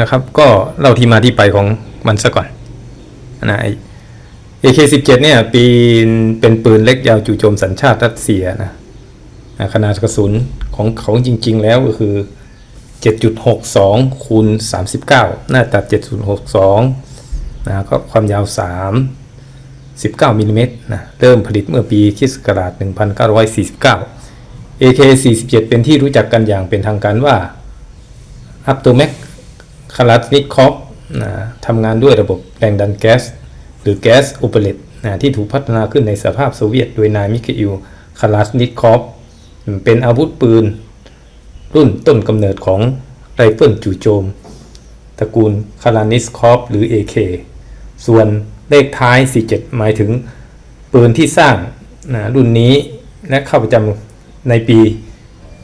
นะครับ ก็เล่าที่มาที่ไปของมันซะก่อนนะไอ้ AK-17 เนี่ยปีนเป็นปืนเล็กยาวจู่โจมสัญชาติรัสเซียนะนะขนาดกระสุนของของจริง ๆ แล้วก็คือ 7.62คูณ39 หน้าตัด 7.62นะก็ความยาว 3 19มิลลิเมตรนะเริ่มผลิตเมื่อปีคิสต์ศักราช1949 AK-47 เป็นที่รู้จักกันอย่างเป็นทางการว่าอัปโตเมก คาราสนิคอฟนะทำงานด้วยระบบแรงดันแก๊สหรือแก๊สโอเปเรตนะที่ถูกพัฒนาขึ้นในสภาพโซเวียต โดยนายมิคาอิลคาราสนิคอฟเป็นอาวุธปืน รุ่นต้นกำเนิดของไรเฟิลจู่โจม ตระกูลคารานิสคอฟหรือ AK ส่วนเลขท้าย 47 หมายถึงปืนที่สร้างนะรุ่นนี้และเข้าประจำในปี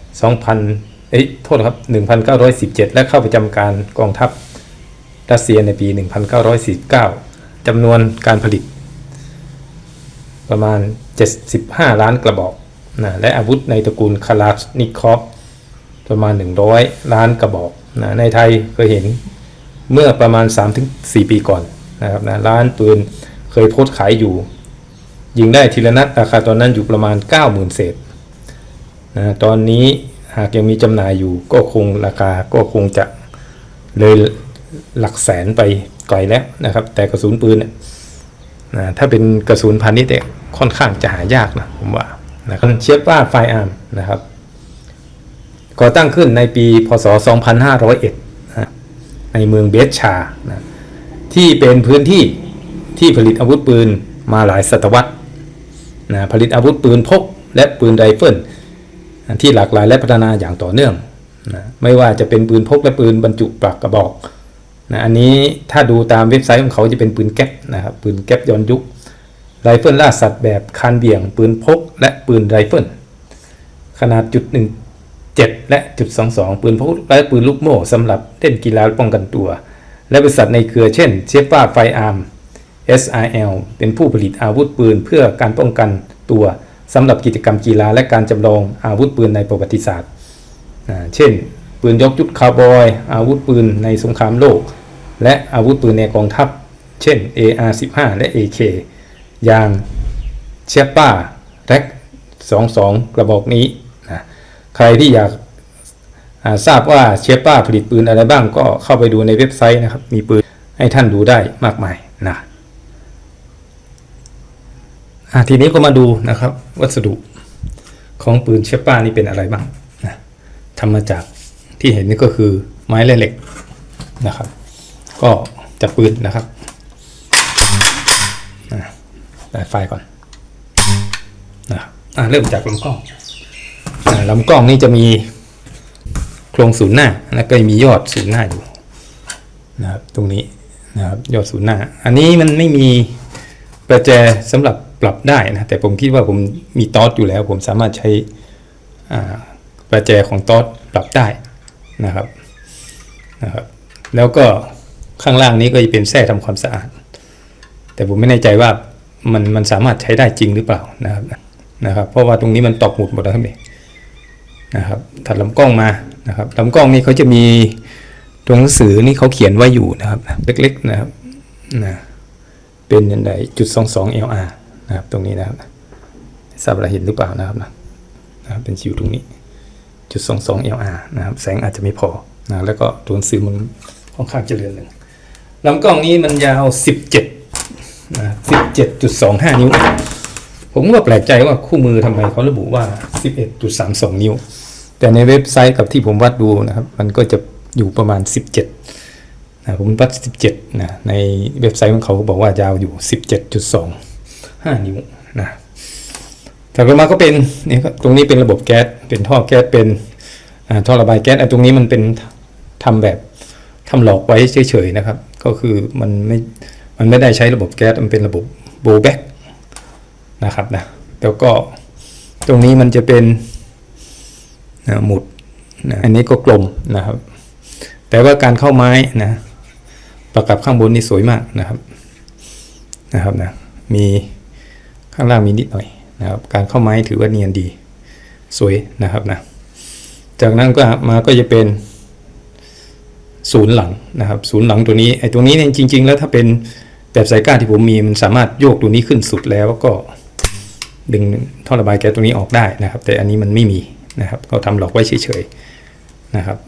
2000 เอ้ยโทษครับ 1917 และเข้าประจำการกองทัพรัสเซียในปี 1949จำนวนการผลิต ประมาณ 75 ล้านกระบอกนะและอาวุธในตระกูลคาราชนิคอฟประมาณ 100 ล้านกระบอกนะในไทยเคยเห็นเมื่อประมาณ 3-4 ปีก่อนนะครับนะร้านปืนเคยโพสขายอยู่ ยิงได้ทีละนัดราคาตอนนั้นอยู่ประมาณ 90,000 เศษนะตอนนี้ หากยังมีจำหน่ายอยู่ก็คงราคาก็คงจะเลยหลักแสนไปไกลแล้วนะครับ แต่กระสุนปืนเนี่ยนะถ้าเป็นกระสุนพาณิชย์เนี่ยค่อนข้างจะหายากนะผมว่านะครับเชียบว่าไฟอาร์มนะครับก่อตั้งขึ้นในปีพศ 2501นะในเมืองเบสชานะที่เป็นพื้นที่ที่ผลิตอาวุธปืนมาหลายศตวรรษนะผลิตอาวุธปืนพกและปืนไรเฟิล ที่หลากหลายและพัฒนาอย่างต่อเนื่องนะไม่ว่าจะเป็นปืนพกและปืนบรรจุปากกระบอกนะอันนี้ถ้าดูตามเว็บไซต์ของเขาจะเป็นปืนแก๊ปนะครับปืนแก๊ปย้อนยุคไรเฟิลล่าสัตว์แบบคานเบี่ยง ปืนพก และปืนไรเฟิลขนาดจุดหนึ่งเจ็ดและจุดสองสองปืนพกและปืนลูกโม่สำหรับเล่นกีฬาป้องกันตัว และบริษัทในเครือเช่นเชฟป้าไฟอาร์ม SRL เป็นผู้ผลิตอาวุธปืนเพื่อการป้องกันตัว สำหรับกิจกรรมกีฬาและการจำลองอาวุธปืนในประวัติศาสตร์ เช่น ปืนยกยุทธคาวบอย อาวุธปืนในสงครามโลก และอาวุธปืนในกองทัพ เช่น AR-15 และ AK อย่างเชปป้าแร็ก22 กระบอกนี้นะใครที่อยากาทราบว่าเชปป้าผลิตปืนอะไรบ้างก็เข้าไปดูในเว็บไซต์นะครับ มีปืนให้ท่านดูได้มากมายนะ ทีนี้ก็มาดูนะครับ วัสดุของปืนเชปป้านี่เป็นอะไรบ้างนะทำมาจากที่เห็นนี่ก็คือไม้และเหล็กนะครับ ก็จับปืนนะครับนะได้ไฟก่อนนะเริ่มจากลำกล้องลำกล้องนี่จะมีโครงศูนย์หน้า แล้วก็มียอดศูนย์หน้าอยู่นะครับตรงนี้นะครับยอดศูนย์หน้า อันนี้มันไม่มีประแจสำหรับ ปรับได้นะแต่ผมคิดว่าผมมีตอสอยู่แล้ว ผมสามารถใช้ประแจของตอสปรับได้นะครับนะครับ แล้วก็ข้างล่างนี้ก็จะเป็นแส้ทำความสะอาด แต่ผมไม่แน่ใจว่ามันมันสามารถใช้ได้จริงหรือเปล่านะครับนะครับ เพราะว่าตรงนี้มันตอกหมุดหมดแล้วครับนี่นะครับถัดลำกล้องมานะครับลำกล้องนี่เขาจะมีตัวหนังสือนี่เขาเขียนไว้อยู่นะครับ เล็กๆนะครับนะเป็นยันไดจุดสองสอง LR นะครับตรงนี้นะครับทราบอะไรเห็นหรือเปล่านะครับนะนะครับเป็นชิวตรงนี้จุดสองสอง LR นะครับแสงอาจจะไม่พอนะแล้วก็ตัวหนังสือมันค่อนข้างเจริญหนึ่งลำกล้องนี้มันยาว17นะ17.25นิ้ว ผมก็แปลกใจว่าคู่มือทำไมเขาระบุว่า11.32นิ้ว แต่ในเว็บไซต์กับที่ผมวัดดูนะครับ มันก็จะอยู่ประมาณ17นะผมวัด17นะในเว็บไซต์ของเขาบอกว่ายาวอยู่ 17.25นิ้วนะถัดมาก็เป็นนี่ตรงนี้เป็นระบบแก๊สเป็นท่อแก๊สเป็นท่อระบายแก๊สอันตรงนี้มันเป็นทำแบบทำหลอกไว้เฉยๆนะครับ ก็คือมันไม่มันไม่ได้ใช้ระบบแก๊สมันเป็นระบบโบแบ็กนะครับนะแล้วก็ตรงนี้มันจะเป็นนะหมุดนะอันนี้ก็กลมนะครับ แต่ว่าการเข้าไม้นะประกับข้างบนนี่สวยมากนะครับนะครับนะมี ข้างล่างมีนิดหน่อยนะครับการเข้าไม้ถือว่าเนียนดีสวยนะครับนะจากนั้นก็มาก็จะเป็นศูนย์หลังนะครับศูนย์หลังตัวนี้ไอ้ตัวนี้เนี่ยจริง ๆ แล้วถ้าเป็นแบบสายก้านที่ผมมีมันสามารถโยกตัวนี้ขึ้นสุดแล้วก็ดึงท่อระบายแก๊สตัวนี้ออกได้นะครับ แต่อันนี้มันไม่มีนะครับเขาทำหลอกไว้เฉยๆนะครับ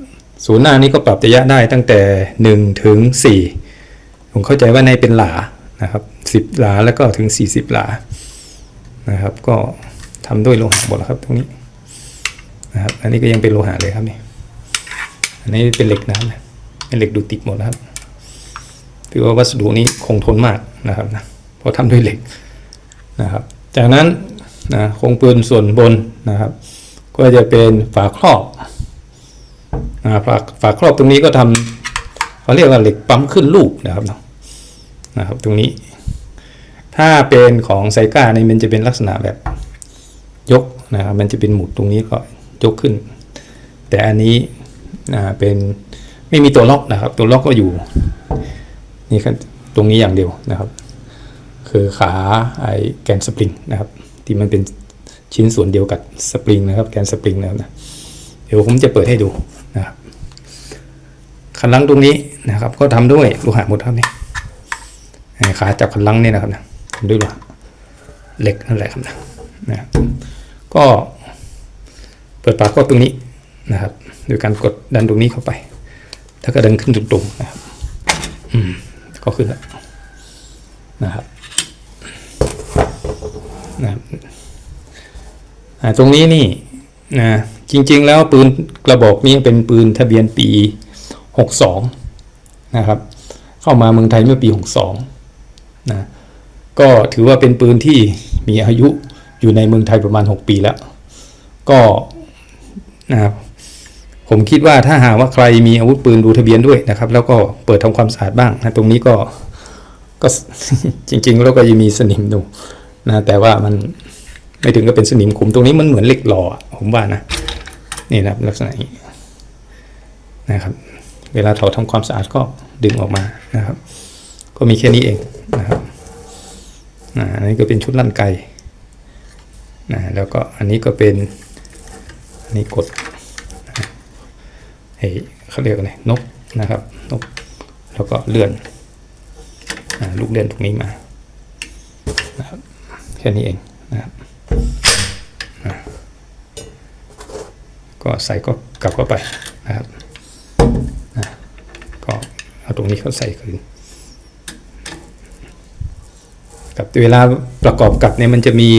ศูนย์หน้านี้ก็ปรับระยะได้ตั้งแต่ 1 ถึง 4 ผมเข้าใจว่าในเป็นหลานะครับ10 หลาแล้วก็ถึง 40 หลา นะครับ ก็ทำด้วยโลหะหมดแล้วครับตรงนี้นะครับ อันนี้ก็ยังเป็นโลหะเลยครับนี่อันนี้เป็นเหล็กนะครับนะเป็นเหล็กดูดติดหมดนะครับถือว่าวัสดุนี้คงทนมากนะครับนะเพราะทำด้วยเหล็กนะครับ จากนั้นนะโครงปืนส่วนบนนะครับ ก็จะเป็นฝาครอบนะฝาฝาครอบตรงนี้ก็ทำเขาเรียกว่าเหล็กปั๊มขึ้นลูกนะครับเนาะนะครับ ตรงนี้ ถ้าเป็นของไซก้านี่มันจะเป็นลักษณะแบบยกนะครับมันจะเป็นหมุดตรงนี้ก็ยกขึ้น แต่อันนี้นะเป็นไม่มีตัวล็อกนะครับ ตัวล็อกก็อยู่นี่ครับตรงนี้อย่างเดียวนะครับ คือขาไอแกนสปริงนะครับ ที่มันเป็นชิ้นส่วนเดียวกับสปริงนะครับ แกนสปริงนะครับนะเดี๋ยวผมจะเปิดให้ดูนะครับคันลังตรงนี้นะครับ ก็ทำด้วยโลหะหมดครับนี่ขาจับคันลังนี่นะครับนะ ด้วยโลหะเหล็กนั่นแหละครับนะนะก็เปิดปากก็ตรงนี้นะครับโดยการกดดันตรงนี้เข้าไป ถ้าก็ดันขึ้นตรงๆนะครับอืมก็ขึ้นแล้วนะครับนะครับตรงนี้นี่นะจริงๆแล้วปืนกระบอกนี้เป็นปืนทะเบียนปี 62 นะครับ เข้ามาเมืองไทยเมื่อปี 62 นะ ก็ถือว่าเป็นปืนที่มีอายุอยู่ในเมืองไทยประมาณ 6 ปีแล้ว ก็นะครับผมคิดว่าถ้าหากว่าใครมีอาวุธปืนดูทะเบียนด้วยนะครับ แล้วก็เปิดทำความสะอาดบ้างนะตรงนี้ก็ก็จริงๆแล้วก็ยังมีสนิมอยู่นะแต่ว่ามันไม่ถึงกับเป็นสนิมขุมตรงนี้มันเหมือนเหล็กหล่อผมว่านะนี่นะครับลักษณะนี้นะครับ เวลาเราทำความสะอาดก็ดึงออกมานะครับ ก็มีแค่นี้เองนะครับ อันนี้ก็เป็นชุดลั่นไกนะแล้วก็อันนี้ก็เป็นนนี้กดไอ้เขาเรียกอะไรนกนะครับนกแล้วก็เลื่อนอลูกเลื่อนตรงนี้มานะครับแค่นี้เองนะครับก็ใส่ก็กลับเข้าไปนะครับก็เอาตรงนี้เขาใส่คืนกับ เวลาประกอบกับเนี่ยมันจะมี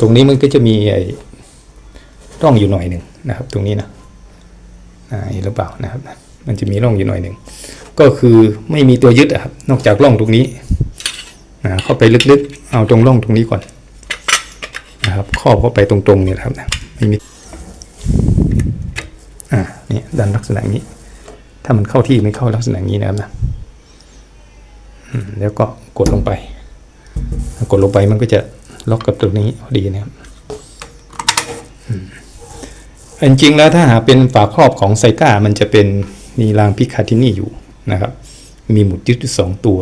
ตรงนี้มันก็จะมีไอ้ร่องอยู่หน่อยหนึ่งนะครับ ตรงนี้นะอ่าเห็นหรือเปล่านะครับ มันจะมีร่องอยู่หน่อยหนึ่งก็คือไม่มีตัวยึดอะครับ นอกจากร่องตรงนี้นะเข้าไปลึกๆ เอาตรงร่องตรงนี้ก่อนนะครับครอบเข้าไปตรงๆเนี่ยครับนะไม่มีอ่าเนี่ยดันลักษณะนี้ ถ้ามันเข้าที่ไม่เข้าลักษณะนี้นะครับนะแล้วก็กดลงไป กดลงไปมันก็จะล็อกกับตรงนี้พอดีนะครับจริงๆแล้วถ้าหากเป็นฝาครอบของไซก้ามันจะเป็นมีรางพิคาทินี่อยู่นะครับ มีหมุดยึดสองตัว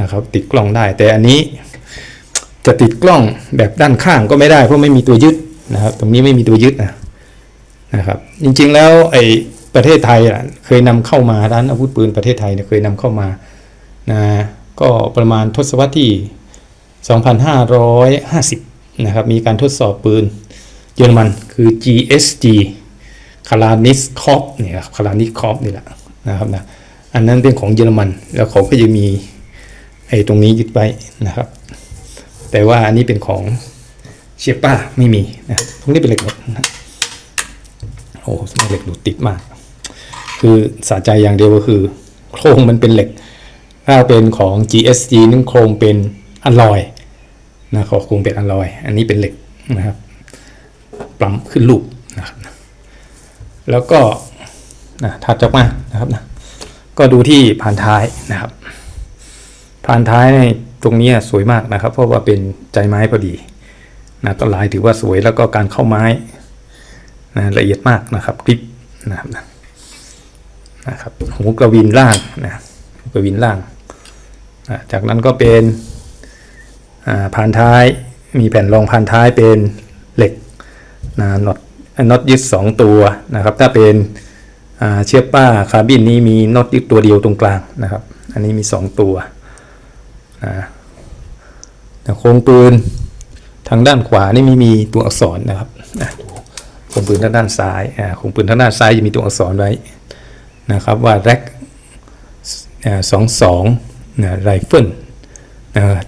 นะครับ ติดกล้องได้ แต่อันนี้จะติดกล้องแบบด้านข้างก็ไม่ได้เพราะไม่มีตัวยึดนะครับ ตรงนี้ไม่มีตัวยึดนะนะครับ จริงๆแล้วไอ้ประเทศไทยอะเคยนำเข้ามาร้านอาวุธปืนประเทศไทยเนี่ยเคยนำเข้ามานะ ก็ประมาณทศวรรษที่ 2550 นะครับ มีการทดสอบปืนเยอรมันคือ GSG คารานิสคอปเนี่ยครับคารานิสคอปนี่แหละนะครับนะอันนั้นเป็นของเยอรมัน แล้วเขาก็จะมีไอ้ตรงนี้ยึดไว้นะครับ แต่ว่าอันนี้เป็นของเชียป้าไม่มีนะตรงนี้เป็นเหล็กหมดนะโอ้สมัยเหล็กดูดติดมาก คือสะใจอย่างเดียวก็คือ โครงมันเป็นเหล็ก ถ้าเป็นของ GSG นั่นโครงเป็นอลลอยนะขอโครงเป็นอลลอย อันนี้เป็นเหล็กนะครับปรับขึ้นลูกนะครับแล้วก็นะถัดจากมานะครับนะก็ดูที่ผ่านท้ายนะครับผ่านท้ายในตรงนี้สวยมากนะครับ เพราะว่าเป็นใจไม้พอดีนะต้นลายถือว่าสวยแล้วก็การเข้าไม้นะละเอียดมากนะครับคลิปนะครับนะครับหูกระวินล่างนะหูกระวินล่าง จากนั้นก็เป็นผ่านท้ายมีแผ่นรองผ่านท้ายเป็นเหล็กนะน็อตน็อตยึด 2 ตัวนะครับ ถ้าเป็นเชือกป้าคาร์บินนี้มีน็อตยู่ตัวเดียวตรงกลางนะครับ อันนี้มี 2 ตัวนะโครงปืนทางด้านขวานี่ไม่มีตัวอักษรนะครับโครงปืนทางด้านซ้ายโครงปืนทางด้านซ้ายจะมีตัวอักษรไว้นะครับว่าแร็กสองสอง ไรเฟิล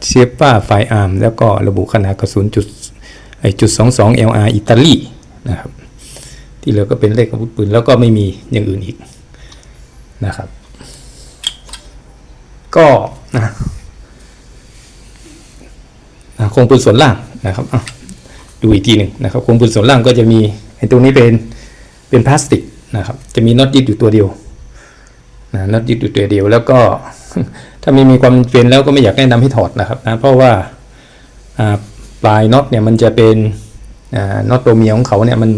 เชียป้าไฟอาร์ม แล้วก็ระบุขนาดกระสุนจุดไอจุดสองสอง LR อิตาลีนะครับที่เหลือก็เป็นเลขอาวุธปืนแล้วก็ไม่มีอย่างอื่นอีกนะครับ ก็นะนะโครงปืนส่วนล่างนะครับดูอีกทีหนึ่งนะครับโครงปืนส่วนล่างก็จะมีไอ้ตรงนี้เป็นเป็นพลาสติกนะครับ จะมีน็อตยึดอยู่ตัวเดียวนะน็อตยึดอยู่ตัวเดียว แล้วก็ ถ้าไม่มีความเป็นแล้วก็ไม่อยากแนะนำให้ถอดนะครับนะเพราะว่าปลายน็อตเนี่ยมันจะเป็นน็อตตัวเมียของเขาเนี่ยมัน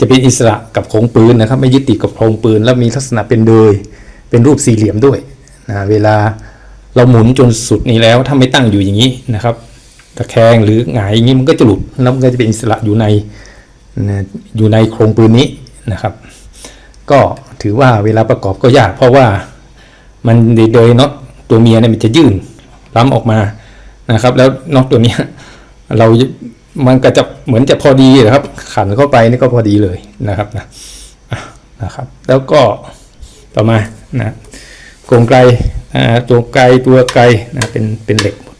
จะเป็นอิสระกับโครงปืนนะครับ ไม่ยึดติดกับโครงปืน แล้วมีลักษณะเป็นเดยเป็นรูปสี่เหลี่ยมด้วยนะเวลาเราหมุนจนสุดนี้แล้วถ้าไม่ตั้งอยู่อย่างนี้นะครับตะแคงหรือหงายอย่างนี้มันก็จะหลุดแล้วมันก็จะเป็นอิสระอยู่ในนะอยู่ในโครงปืนนี้นะครับ ก็ถือว่าเวลาประกอบก็ยาก เพราะว่ามันโดยน็อต ตัวเมียเนี่ยมันจะยื่นล้ำออกมานะครับ แล้วนอตตัวเนี้ยเรา มันก็จะเหมือนจะพอดีนะครับ ขันเข้าไปนี่ก็พอดีเลยนะครับนะนะครับ แล้วก็ต่อมานะกรงไกลอ่าตัวไกลตัวไกลนะเป็นเป็นเหล็กหมด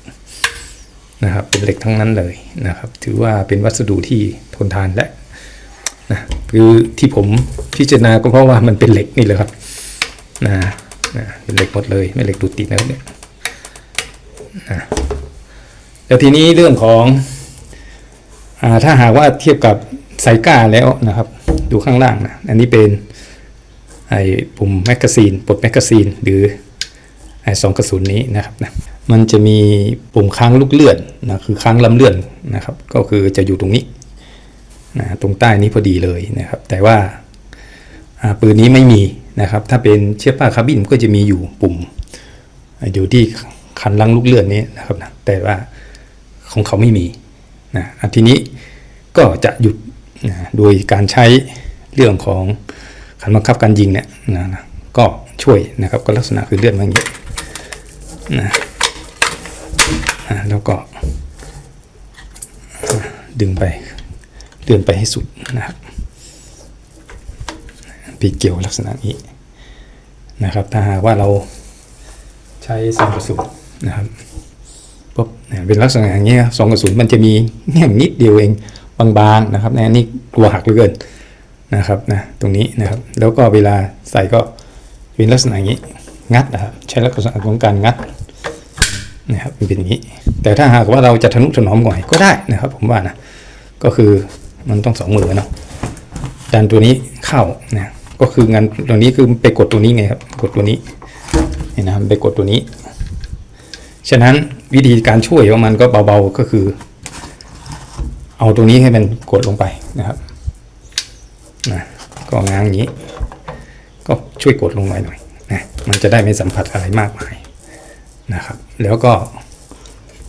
นะครับ เป็นเหล็กทั้งนั้นเลยนะครับ ถือว่าเป็นวัสดุที่ทนทานและนะคือที่ผมพิจารณาก็เพราะว่ามันเป็นเหล็กนี่แหละครับนะ นะเป็นเหล็กหมดเลยไม่เหล็กดูดติดนะครับเนี่ยนะแล้วทีนี้เรื่องของอ่าถ้าหากว่าเทียบกับไซก้าแล้วนะครับ ดูข้างล่างนะอันนี้เป็นไอ้ปุ่มแมกกาซีนปลดแมกกาซีนหรือไอ้สองกระสุนนี้นะครับนะมันจะมีปุ่มค้างลูกเลื่อนนะคือค้างลำเลื่อนนะครับ ก็คือจะอยู่ตรงนี้นะตรงใต้นี้พอดีเลยนะครับ แต่ว่าปืนนี้ไม่มี นะครับถ้าเป็นเชือกผ้าคาร์บินก็จะมีอยู่ปุ่ม อยู่ที่คันลังลูกเลื่อนนี้นะครับนะแต่ว่าของเขาไม่มีนะทีนี้ก็จะหยุดนะโดยการใช้เรื่องของขันบังคับการยิงเนี่ยนะนะก็ช่วยนะครับก็ลักษณะคือเลื่อนมาอย่างนี้นะอ่าแล้วก็ดึงไปเลื่อนไปให้สุดนะครับ ปีเกี่ยวลักษณะนี้นะครับ ถ้าหากว่าเราใช้สองกระสุนนะครับปุ๊บเนี่ยเป็นลักษณะอย่างนี้ครับสองกระสุนมันจะมีแง่นิดเดียวเองบางๆนะครับนะนี่กลัวหักเหลือเกินนะครับนะตรงนี้นะครับ แล้วก็เวลาใส่ก็เป็นลักษณะอย่างนี้งัดนะครับใช้ลักษณะของการงัดนะครับเป็นอย่างนี้ แต่ถ้าหากว่าเราจะทะนุถนอมหน่อยก็ได้นะครับ ผมว่านะก็คือมันต้องสองมือเนาะดันตัวนี้เข้านะ ก็คืองานตัวนี้คือไปกดตัวนี้ไงครับ กดตัวนี้นี่นะครับไปกดตัวนี้ ฉะนั้นวิธีการช่วยของมันก็เบาๆก็คือ เอาตรงนี้ให้มันกดลงไปนะครับนะก็ง้างอย่างนี้ ก็ช่วยกดลงไปหน่อยนะมันจะได้ไม่สัมผัสอะไรมากมายนะครับ แล้วก็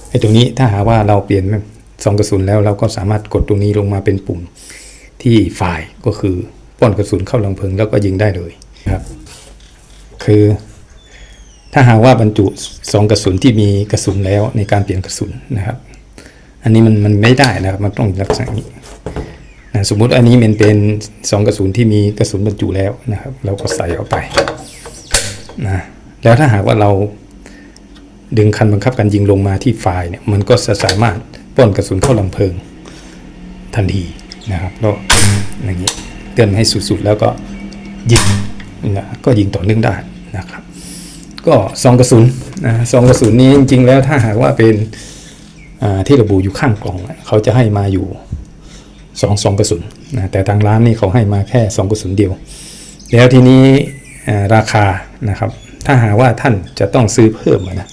ไอ้ตรงนี้ถ้าหากว่าเราเปลี่ยนซองกระสุนแล้วเราก็สามารถกดตรงนี้ลงมาเป็นปุ่มที่ฝ่ายก็คือ ป้อนกระสุนเข้าลังเพลิงแล้วก็ยิงได้เลยครับ คือถ้าหากว่าบรรจุซองกระสุนที่มีกระสุนแล้วในการเปลี่ยนกระสุนนะครับ อันนี้มันมันไม่ได้นะครับ มันต้องลักษณะนี้นะสมมุติอันนี้มันเป็นซองกระสุนที่มีกระสุนบรรจุแล้วนะครับ เราก็ใส่เข้าไปนะแล้วถ้าหากว่าเราดึงคันบังคับการยิงลงมาที่ไฟล์เนี่ยมันก็จะสามารถป้อนกระสุนเข้าลำเพลิงทันทีนะครับแล้วอย่างนี้ เตือนให้สุดๆ แล้วก็ยิงนะก็ยิงต่อเนื่องได้นะครับ ก็ซองกระสุนนะซองกระสุนนี้จริงๆ แล้วถ้าหากว่าเป็นที่ระบุอยู่ข้างกล่องเขาจะให้มาอยู่สองซองกระสุนนะแต่ทางร้านนี่เขาให้มาแค่ซองกระสุนเดียว แล้วทีนี้ราคานะครับ ถ้าหากว่าท่านจะต้องซื้อเพิ่มนะ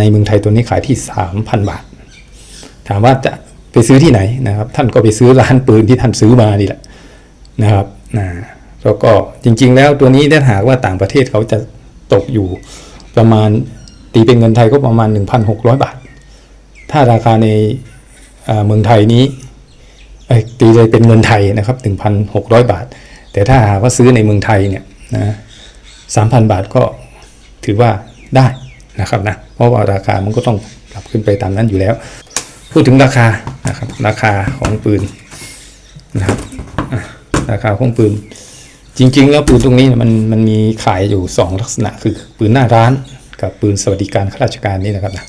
ในเมืองไทยตัวนี้ขายที่ 3,000 บาท ถามว่าจะไปซื้อที่ไหนนะครับ ท่านก็ไปซื้อร้านปืนที่ท่านซื้อมานี่แหละ นะครับนะแล้วก็จริง ๆ แล้วตัวนี้ถ้าหากว่าต่างประเทศเขาจะตกอยู่ประมาณตีเป็นเงินไทยก็ประมาณ 1,600 บาท ถ้าราคาในเมืองไทยนี้ตีเลยเป็นเงินไทยนะครับ 1,600 บาท แต่ถ้าหากว่าซื้อในเมืองไทยเนี่ยนะสามพันบาทก็ถือว่าได้นะครับนะเพราะว่าราคามันก็ต้องปรับขึ้นไปตามนั้นอยู่แล้ว พูดถึงราคานะครับราคาของปืนนะครับ ราคาของปืน จริง ๆ แล้วปืนตรงนี้มันมันมีขายอยู่ 2 ลักษณะคือปืนหน้าร้านกับปืนสวัสดิการข้าราชการนี่นะครับนะ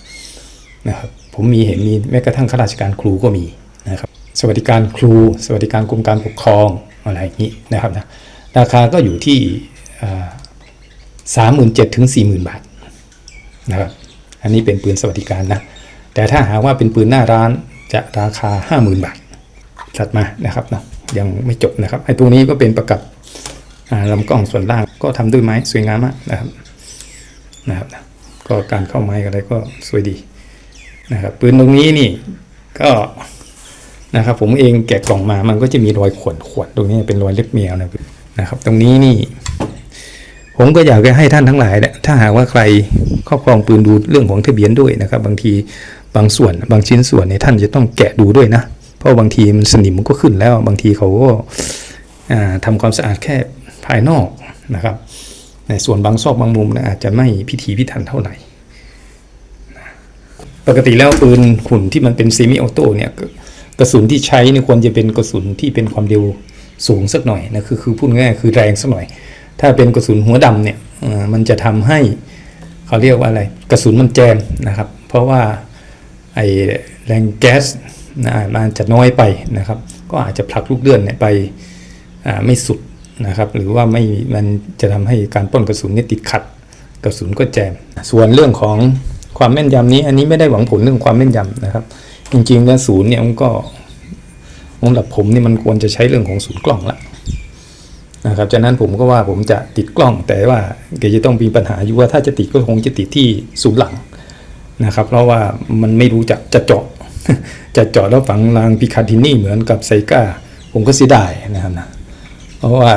นะครับผมมีเห็นมีแม้กระทั่งข้าราชการครูก็มีนะครับสวัสดิการครู สวัสดิการกรมการปกครองอะไรอย่างนี้นะครับนะราคาก็อยู่ที่สามหมื่นเจ็ดถึงสี่หมื่นบาทนะครับอันนี้เป็นปืนสวัสดิการนะแต่ถ้าหากว่าเป็นปืนหน้าร้านจะราคาห้าหมื่นบาทถัดมานะครับเนาะ ยังไม่จบนะครับไอ้ตรงนี้ก็เป็นประกับลำกล้องส่วนล่างก็ทำด้วยไม้สวยงามมากนะครับนะครับ ก็การเข้าไม้อะไรก็สวยดีนะครับปืนตรงนี้นี่ก็นะครับ ผมเองแกะกล่องมามันก็จะมีรอยขวนขวนตรงนี้เป็นรอยเล็บแมวนะนะครับ ตรงนี้นี่ ผมก็อยากจะให้ท่านทั้งหลายนี่ยถ้าหากว่าใครครอบครองปืนดูเรื่องของทะเบียนด้วยนะครับ บางทีบางส่วนบางชิ้นส่วนเนี่ยท่านจะต้องแกะดูด้วยนะ เพราะบางทีมันสนิมมันก็ขึ้นแล้ว บางทีเขาก็อ่าทำความสะอาดแค่ภายนอกนะครับ ในส่วนบางซอกบางมุมนะอาจจะไม่พิถีพิถันเท่าไหร่ ปกติแล้วปืนหุ่นที่มันเป็นเซมิออโต้เนี่ยกระสุนที่ใช้เนี่ยควรจะเป็นกระสุนที่เป็นความเร็วสูงสักหน่อยนะคือคือพูดง่ายๆคือแรงสักหน่อย ถ้าเป็นกระสุนหัวดำเนี่ยมันจะทำให้เขาเรียกว่าอะไร กระสุนมันแจมนะครับ เพราะว่าไอแรงแก๊ส นะมันจะน้อยไปนะครับ ก็อาจจะผลักลูกเลื่อนเนี่ยไปไม่สุดนะครับ หรือว่าไม่มันจะทำให้การป้นกระสุนนี่ติดขัดกระสุนก็แจม ส่วนเรื่องของความแม่นยำนี้ อันนี้ไม่ได้หวังผลเรื่องความแม่นยำนะครับ จริงๆแล้วศูนย์เนี่ยมันก็สำหรับผมนี่มันควรจะใช้เรื่องของศูนย์กล้องละนะครับจากนั้นผมก็ว่าผมจะติดกล้อง แต่ว่าแกจะต้องมีปัญหาอยู่ว่าถ้าจะติดก็คงจะติดที่ศูนย์หลังนะครับ เพราะว่ามันไม่รู้จะจะเจาะ จะเจาะแล้วฝังรางพิคาทินี่เหมือนกับไซก้าผมก็เสียดายนะครับนะเพราะว่า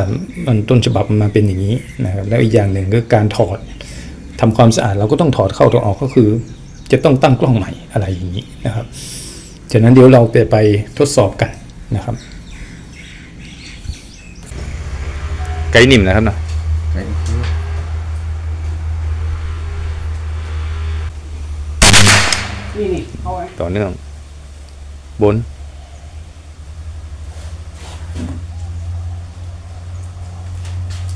มันต้นฉบับมันมาเป็นอย่างนี้นะครับแล้วอีกอย่างหนึ่งก็การถอดทำความสะอาดเราก็ต้องถอดเข้าถอดออกก็คือ จะต้องตั้งกล้องใหม่อะไรอย่างนี้นะครับฉะนั้นเดี๋ยวเราไปไปทดสอบกันนะครับ ไกด์นิ่มนะครับเนาะนี่นี่เอาไว้ต่อเนื่อง บน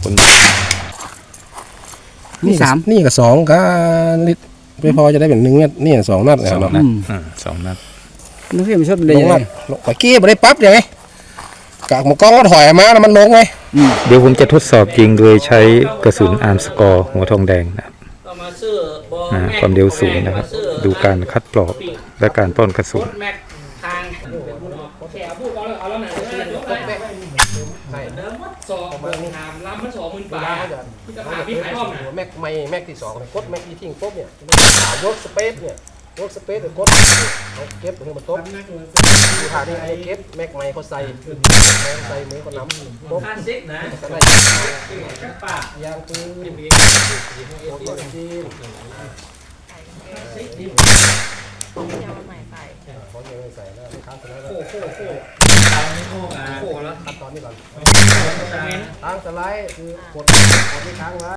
บนนี่สาม นี่กับสองก็ลิตรไม่พอจะได้เป็นหนึ่งเม็ดนี่สองนัดสองเนาะนัดอ่าสองนัดนึกว่ามันชอบลเลยงนัดลงไปกี้ไม่ได้ปั๊บยังไงกากหมกล้องก็ถอยมาแล้วมันลงไงเดี๋ยวผมจะทดสอบจริงโดยใช้กระสุนอาร์มสกอร์หัวทองแดงนะครับก็มาซื้อบอนะแม็กความเร็วสูงนะครับ ดูการคัดปลอกและการป้อนกระสุน รถแม็กทางแขพูดเอาแล้วเอาแล้วไหน รถแม็กเดิมวัดสองถามล้ำมันสองหมื่นบาทพี่จะถามพี่ขายรอบไหนแม็กไม่แม็กที่สองเลยกดแม็กที่ทิ้งปุ๊บเนี่ยเวิร์กสเปซเนี่ยเวิร์กสเปซเลยกดเอาเก็บให้มันตบดูหานี่ไอ้เก็บแม็กไม่เขาใส่แม็กใส่มือเขาน้ำตบคลาสสิกนะกันได้กับปากยางปืนโอทีจีนจะเอาใหม่ไปเขาเยอะใส่แล้วไม่ค้างกันแล้วโค้โค้โค้ตามนี้ โค้อะโค้แล้วขั้นตอนนี้ก่อนตามนี้ค้างสไลด์คือกดกดที่ค้างไว้